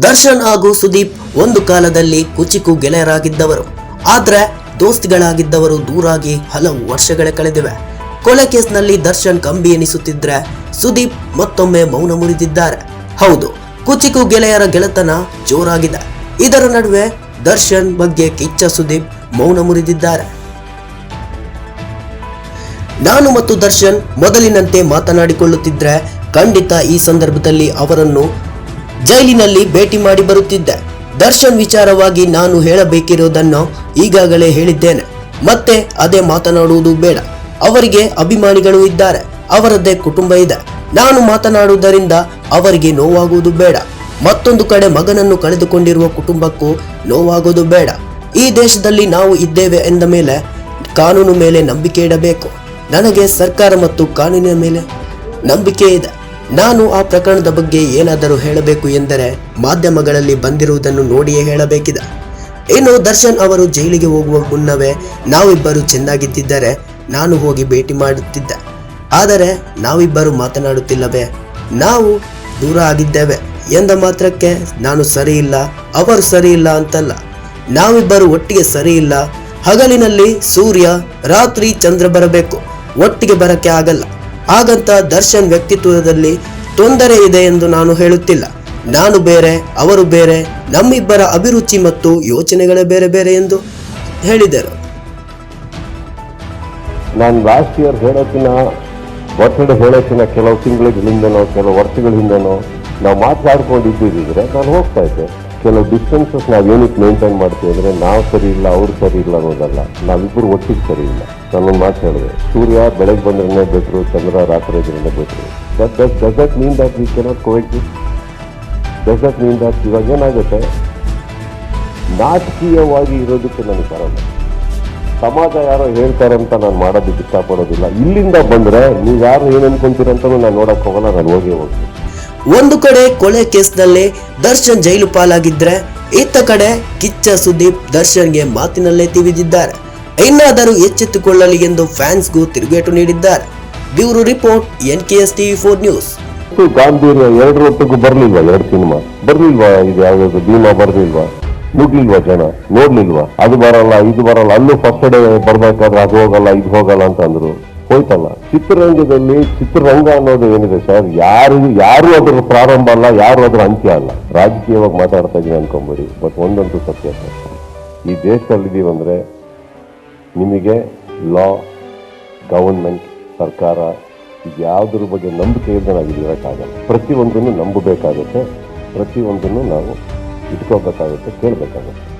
ದರ್ಶನ್ ಹಾಗೂ ಸುದೀಪ್ ಒಂದು ಕಾಲದಲ್ಲಿ ಕುಚಿಕು ಗೆಳೆಯರಾಗಿದ್ದವರು. ಆದ್ರೆ ದೋಸ್ತಿಗಳಾಗಿದ್ದವರು ದೂರಾಗಿ ಹಲವು ವರ್ಷಗಳೇ ಕಳೆದಿವೆ. ಕೊಲೆ ಕೇಸ್ನಲ್ಲಿ ದರ್ಶನ್ ಕಂಬಿ ಎನಿಸುತ್ತಿದ್ರೆ ಸುದೀಪ್ ಮತ್ತೊಮ್ಮೆ ಮೌನ ಮುರಿದಿದ್ದಾರೆ. ಹೌದು, ಕುಚಿಕು ಗೆಳೆಯರ ಗೆಳೆತನ ಜೋರಾಗಿದೆ. ಇದರ ನಡುವೆ ದರ್ಶನ್ ಬಗ್ಗೆ ಕಿಚ್ಚ ಸುದೀಪ್ ಮೌನ ಮುರಿದಿದ್ದಾರೆ. ನಾನು ಮತ್ತು ದರ್ಶನ್ ಮೊದಲಿನಂತೆ ಮಾತನಾಡಿಕೊಳ್ಳುತ್ತಿದ್ರೆ ಖಂಡಿತ ಈ ಸಂದರ್ಭದಲ್ಲಿ ಅವರನ್ನು ಜೈಲಿನಲ್ಲಿ ಭೇಟಿ ಮಾಡಿ ಬರುತ್ತಿದ್ದೆ. ದರ್ಶನ್ ವಿಚಾರವಾಗಿ ನಾನು ಹೇಳಬೇಕಿರೋದನ್ನು ಈಗಾಗಲೇ ಹೇಳಿದ್ದೇನೆ. ಮತ್ತೆ ಅದೇ ಮಾತನಾಡುವುದು ಬೇಡ. ಅವರಿಗೆ ಅಭಿಮಾನಿಗಳು ಇದ್ದಾರೆ. ಅವರದ್ದೇ ಕುಟುಂಬ ಇದೆ. ನಾನು ಮಾತನಾಡುವುದರಿಂದ ಅವರಿಗೆ ನೋವಾಗುವುದು ಬೇಡ. ಮತ್ತೊಂದು ಕಡೆ ಮಗನನ್ನು ಕಳೆದುಕೊಂಡಿರುವ ಕುಟುಂಬಕ್ಕೂ ನೋವಾಗೋದು ಬೇಡ. ಈ ದೇಶದಲ್ಲಿ ನಾವು ಇದ್ದೇವೆ ಎಂದ ಮೇಲೆ ಕಾನೂನು ಮೇಲೆ ನಂಬಿಕೆ ಇಡಬೇಕು. ನನಗೆ ಸರ್ಕಾರ ಮತ್ತು ಕಾನೂನಿನ ಮೇಲೆ ನಂಬಿಕೆ ಇದೆ. ನಾನು ಆ ಪ್ರಕರಣದ ಬಗ್ಗೆ ಏನಾದರೂ ಹೇಳಬೇಕು ಎಂದರೆ ಮಾಧ್ಯಮಗಳಲ್ಲಿ ಬಂದಿರುವುದನ್ನು ನೋಡಿಯೇ ಹೇಳಬೇಕಿದೆ. ಇನ್ನು ದರ್ಶನ್ ಅವರು ಜೈಲಿಗೆ ಹೋಗುವ ಮುನ್ನವೇ ನಾವಿಬ್ಬರು ಚೆನ್ನಾಗಿದ್ದಿದ್ದರೆ ನಾನು ಹೋಗಿ ಭೇಟಿ ಮಾಡುತ್ತಿದ್ದೆ. ಆದರೆ ನಾವಿಬ್ಬರು ಮಾತನಾಡುತ್ತಿಲ್ಲವೇ? ನಾವು ದೂರ ಆಗಿದ್ದೇವೆ ಎಂದ ಮಾತ್ರಕ್ಕೆ ನಾನು ಸರಿ ಇಲ್ಲ ಅವರು ಸರಿ ಇಲ್ಲ ಅಂತಲ್ಲ. ನಾವಿಬ್ಬರು ಒಟ್ಟಿಗೆ ಸರಿ ಇಲ್ಲ ಹಗಲಿನಲ್ಲಿ ಸೂರ್ಯ, ರಾತ್ರಿ ಚಂದ್ರ ಬರಬೇಕು. ಒಟ್ಟಿಗೆ ಬರಕ್ಕೆ ಆಗಲ್ಲ. ಹಾಗಂತ ದರ್ಶನ್ ವ್ಯಕ್ತಿತ್ವದಲ್ಲಿ ತೊಂದರೆ ಇದೆ ಎಂದು ನಾನು ಹೇಳುತ್ತಿಲ್ಲ. ನಾನು ಬೇರೆ, ಅವರು ಬೇರೆ, ನಮ್ಮಿಬ್ಬರ ಅಭಿರುಚಿ ಮತ್ತು ಯೋಚನೆಗಳೇ ಬೇರೆ ಬೇರೆ ಎಂದು ಹೇಳಿದರು. ನಾನು ಲಾಸ್ಟ್ ಇಯರ್ ಹೇಳೋಕ್ಕಿನ ಬರ್ತ್ಡೇ ಹೇಳೋಕ್ಕಿನ ಕೆಲವು ತಿಂಗಳ ಹಿಂದೆನೋ ಕೆಲವು ವರ್ಷಗಳ ಹಿಂದೆನೋ ನಾವು ಮಾತಾಡ್ಕೊಂಡಿದ್ದಿದ್ರೆ ನಾನು ಹೋಗ್ತಾ ಇದ್ದೆ. ಕೆಲವು ಡಿಸ್ಟೆನ್ಸಸ್ ನಾವು ಏನಕ್ಕೆ ಮೇಂಟೈನ್ ಮಾಡ್ತೀವಿ ಅಂದರೆ ನಾವು ಸರಿ ಇಲ್ಲ, ಅವ್ರು ಸರಿ ಇಲ್ಲ ಅನ್ನೋದಲ್ಲ. ನಾವಿಬ್ಬರು ಒಟ್ಟಿಗೆ ಸರಿ ಇಲ್ಲ. ನಾನೊಂದು ಮಾತು ಹೇಳಿದೆ. ಸೂರ್ಯ ಬೆಳಗ್ಗೆ ಬಂದ್ರೆ ಬೆಟ್ರು ಚಂದ್ರ ರಾತ್ರಿ ಇದ್ರೇ better that that doesn't mean that we cannot Covid that mean that ಇವಾಗ ಏನಾಗುತ್ತೆ? ನಾಟಕೀಯವಾಗಿ ಇರೋದಕ್ಕೆ ನನಗೆ ಬರಲ್ಲ. ಸಮಾಜ ಯಾರೋ ಹೇಳ್ತಾರೆ ಹೇಳ್ತಾರಂತ ನಾನು ಮಾಡೋದಕ್ಕೆ ಇಷ್ಟಪಡೋದಿಲ್ಲ. ಇಲ್ಲಿಂದ ಬಂದ್ರೆ ನೀವು ಯಾರು ಏನು ಅನ್ಕೊಂತೀರಂತ ನಾನು ನೋಡಕ್ ಹೋಗಲ್ಲ, ನಾನು ಹೋಗಿ ಹೋಗ್ತೀನಿ. ಒಂದು ಕಡೆ ಕೊಲೆ ಕೇಸ್ನಲ್ಲಿ ದರ್ಶನ್ ಜೈಲು ಪಾಲಾಗಿದ್ರೆ, ಇತ್ತ ಕಡೆ ಕಿಚ್ಚ ಸುದೀಪ್ ದರ್ಶನ್ಗೆ ಮಾತಿನಲ್ಲೇ ತಿವಿದಿದ್ದಾರೆ. ಇನ್ನಾದರೂ ಎಚ್ಚೆತ್ತುಕೊಳ್ಳಲಿ ಎಂದು ಫ್ಯಾನ್ಸ್ಗೂ ತಿರುಗೇಟು ನೀಡಿದ್ದಾರೆ. Bureau report N K S TV four news. ಗಾಂಧೀರ್ಯ ಎರಡರ ಒಟ್ಟಿಗೂ ಬರ್ಲಿಲ್ವಾ ಎರಡು ಸಿನಿಮಾ? ಬರ್ಲಿಲ್ವಾ ಇದು ಯಾವ್ದು ಭೀಮಾ ಬರ್ಲಿಲ್ವಾ? ಮುಗ್ಲಿಲ್ವಾ ಜನ? ನೋಡ್ಲಿಲ್ವಾ? ಅದು ಬರಲ್ಲ, ಇದು ಬರಲ್ಲ, ಅಲ್ಲೂ ಫಸ್ಟ್ ಡೇ ಬರ್ಬೇಕಾದ್ರೆ ಅದು ಹೋಗಲ್ಲ, ಇದು ಹೋಗಲ್ಲ ಅಂತ ಅಂದ್ರು. ಹೋಯ್ತಲ್ಲ. ಚಿತ್ರರಂಗದಲ್ಲಿ ಚಿತ್ರರಂಗ ಅನ್ನೋದು ಏನಿದೆ ಸರ್? ಯಾರು ಯಾರು ಅದರ ಪ್ರಾರಂಭ ಅಲ್ಲ, ಯಾರು ಅದರ ಅಂತ್ಯ ಅಲ್ಲ. ರಾಜಕೀಯವಾಗಿ ಮಾತಾಡ್ತಾ ಇದೀನಿ ಅನ್ಕೊಂಬಿಡಿ ಬಟ್ ಒಂದಂತೂ ಸತ್ಯ ಸರ್. ಈ ದೇಶದಲ್ಲಿದ್ದೀವಿ ಅಂದ್ರೆ ನಿಮಗೆ ಲಾ ಗವರ್ಮೆಂಟ್ ಸರ್ಕಾರ ಇದು ಯಾವುದ್ರ ಬಗ್ಗೆ ನಂಬಿಕೆ ಇಲ್ಲದೆ ನಾವು ಇರೋಕ್ಕಾಗಲ್ಲ ಪ್ರತಿಯೊಂದನ್ನು ನಂಬಬೇಕಾಗುತ್ತೆ. ಪ್ರತಿಯೊಂದನ್ನು ನಾವು ಇಟ್ಕೋಬೇಕಾಗುತ್ತೆ ಕೇಳಬೇಕಾಗುತ್ತೆ.